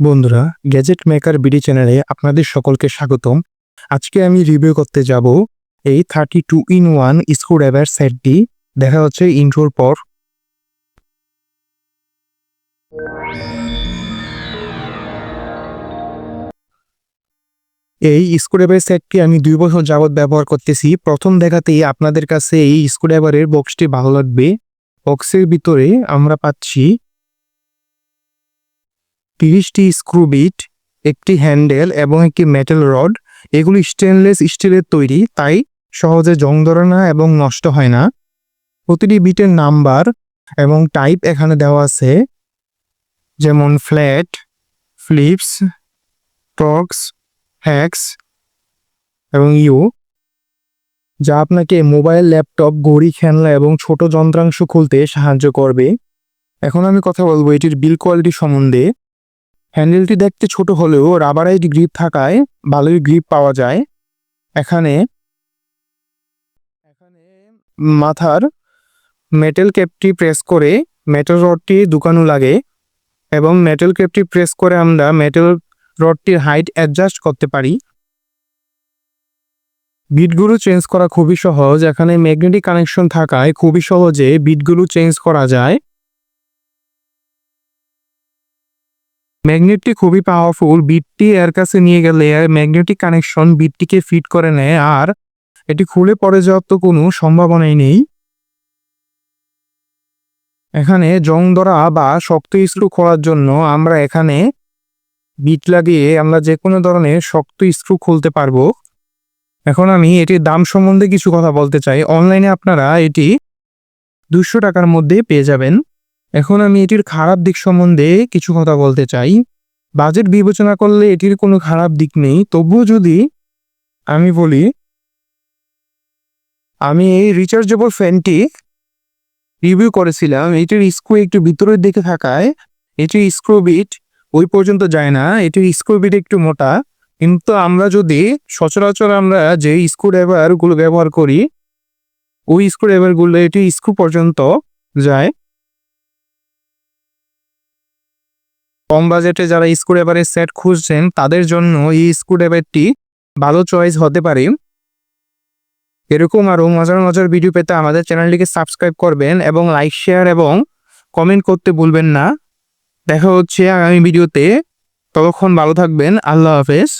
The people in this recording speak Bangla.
বন্ধুরা গ্যাজেট মেকার বিডি চ্যানেলে আপনাদের সকলকে স্বাগতম। আজকে আমি রিভিউ করতে যাব এই thirty two in one screwdriver সেটটি দেখা হচ্ছে ইন্ট্রোর পর। এই স্ক্রুড্রাইভার সেটটি আমি দুই বছর যাবৎ ব্যবহার করতেছি। প্রথম দেখাতেই আপনাদের কাছে এই স্ক্রুড্রাইভারের বক্সটি ভালো লাগবে। বক্সের ভিতরে আমরা পাচ্ছি তিরিশটি স্ক্রু বিট, একটি হ্যান্ডেল এবং একটি মেটাল রড, এগুলি স্টেনলেস স্টিলের তৈরি, তাই সহজে জং ধরে না এবং নষ্ট হয় না। প্রতিটি বিটের নাম্বার এবং টাইপ এখানে দেওয়া আছে, যেমন ফ্ল্যাট, ফ্লিপস, টক্স, হ্যাক্স এবং ইউ, যা আপনাকে মোবাইল, ল্যাপটপ, ঘড়ি, খেলনা এবং ছোট যন্ত্রাংশ খুলতে সাহায্য করবে। এখন আমি কথা বলব এটির বিল কোয়ালিটি সম্বন্ধে। হ্যান্ডেলটি দেখতে ছোট হলেও রাবারাইজ গ্রিপ থাকায় ভালোই গ্রিপ পাওয়া যায়। এখানে এখানে মাথার মেটেল ক্যাপটি প্রেস করে মেটেল রডটি দুকানো লাগে এবং মেটেল ক্যাপটি প্রেস করে আমরা মেটেল রডটির হাইট অ্যাডজাস্ট করতে পারি। বিটগুলো চেঞ্জ করা খুবই সহজ। এখানে ম্যাগনেটিক কানেকশন থাকায় খুবই সহজে বিটগুলো চেঞ্জ করা যায়। ম্যাগনেটটি খুবই পাওয়ারফুল বিটটি এর কাছে নিয়ে গেলে ম্যাগনেটিক কানেকশন বিটটিকে ফিট করে নেয়, আর এটি খুলে পড়ে যাওয়ার তো কোনো সম্ভাবনাই নেই। এখানে জং ধরা বা শক্ত স্ক্রু খোলার জন্য আমরা এখানে বিট লাগিয়ে আমরা যে কোনো ধরনের শক্ত স্ক্রু খুলতে পারব। এখন আমি এটির দাম সম্বন্ধে কিছু কথা বলতে চাই। অনলাইনে আপনারা এটি দুশো টাকার মধ্যে পেয়ে যাবেন। এখন আমি এটির খারাপ দিক সম্বন্ধে কিছু কথা বলতে চাই। বাজেট বিবেচনা করলে এটির কোনো খারাপ দিক নেই। তবুও যদি আমি বলি, আমি এই রিচার্জেবল ফ্যানটি রিভিউ করেছিলাম। এটির স্ক্রু একটু ভিতরের দিকে থাকায়, এটির স্ক্রু বিট ওই পর্যন্ত যায় না। এটির স্ক্রু বিট একটু মোটা। কিন্তু আমরা যদি সচরাচর আমরা যে স্ক্রু ড্রাইভারগুলো ব্যবহার করি, ওই স্ক্রু ড্রাইভারগুলো এটি স্ক্রু পর্যন্ত যায়। কম বাজেটে যারা স্ক্রুড্রাইভারের সেট খুঁজছেন, তাদের জন্য এই স্ক্রুড্রাইভারটি ভালো চয়েস হতে পারে। এরকম আরও মজার মজার ভিডিও পেতে আমাদের চ্যানেলটিকে সাবস্ক্রাইব করবেন এবং লাইক শেয়ার এবং কমেন্ট করতে ভুলবেন না। দেখা হচ্ছে আগামী ভিডিওতে ততক্ষণ ভালো থাকবেন। আল্লাহ হাফেজ।